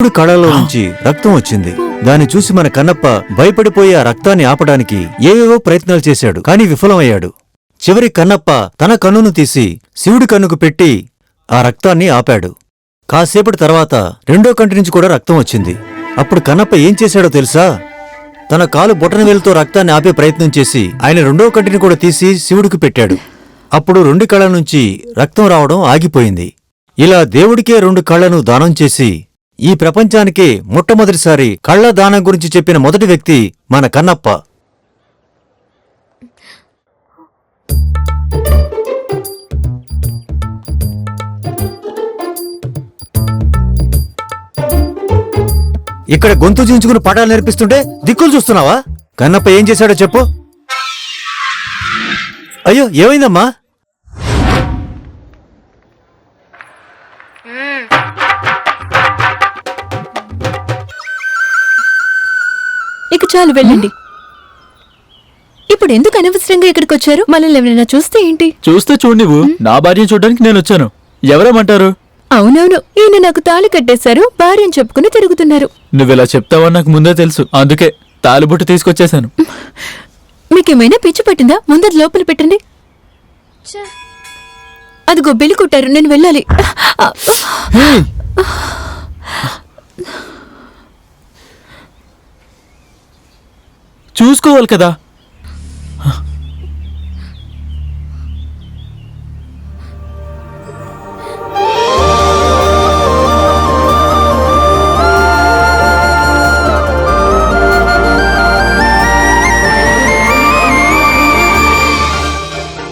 ఇప్పుడు కళలో నుంచి రక్తం వచ్చింది. దాన్ని చూసి మన కన్నప్ప భయపడిపోయి ఆ రక్తాన్ని ఆపడానికి ఏవేవో ప్రయత్నాలు చేశాడు కానీ విఫలమయ్యాడు. చివరి కన్నప్ప తన కన్నును తీసి శివుడి కన్నుకు పెట్టి ఆ రక్తాన్ని ఆపాడు. కాసేపటి తర్వాత రెండో కంటి నుంచి కూడా రక్తం వచ్చింది. అప్పుడు కన్నప్ప ఏం చేశాడో తెలుసా? తన కాలు బొటన వేలుతో రక్తాన్ని ఆపే ప్రయత్నం చేసి ఆయన రెండో కంటిని కూడా తీసి శివుడికి పెట్టాడు. అప్పుడు రెండు కళ్ళ నుంచి రక్తం రావడం ఆగిపోయింది. ఇలా దేవుడికే రెండు కళ్ళను దానం చేసి ఈ ప్రపంచానికి మొట్టమొదటిసారి కళ్ళ దానం గురించి చెప్పిన మొదటి వ్యక్తి మన కన్నప్ప. ఇక్కడ గొంతు చించుకుని పాఠాలు నేర్పిస్తుంటే దిక్కులు చూస్తున్నావా? కన్నప్ప ఏం చేశాడో చెప్పు. అయ్యో ఏమైందమ్మా? ఇక చాలు వెళ్ళండి. ఇప్పుడు ఎందుకు అనవసరంగా ఇక్కడికి వచ్చారు? మనల్ని ఎవరైనా చూస్తే ఏంటి? చూస్తే చూడు నువ్వు నా భార్య చూడడానికి నేను వచ్చాను. ఎవరేమంటారు అవునవును. ఈయన నాకు తాళి కట్టేశారు భార్యని చెప్పుకుని తిరుగుతున్నారు. నువ్విలా చెప్తావని నాకు ముందే తెలుసు. అందుకే తాలిబుట్టు తీసుకొచ్చేశాను. మీకేమైనా పిచ్చి పట్టిందా? ముందర లోపల పెట్టండి. అదిగో బెల్లి కొట్టారు నేను వెళ్ళాలి. చూసుకోవాలి కదా.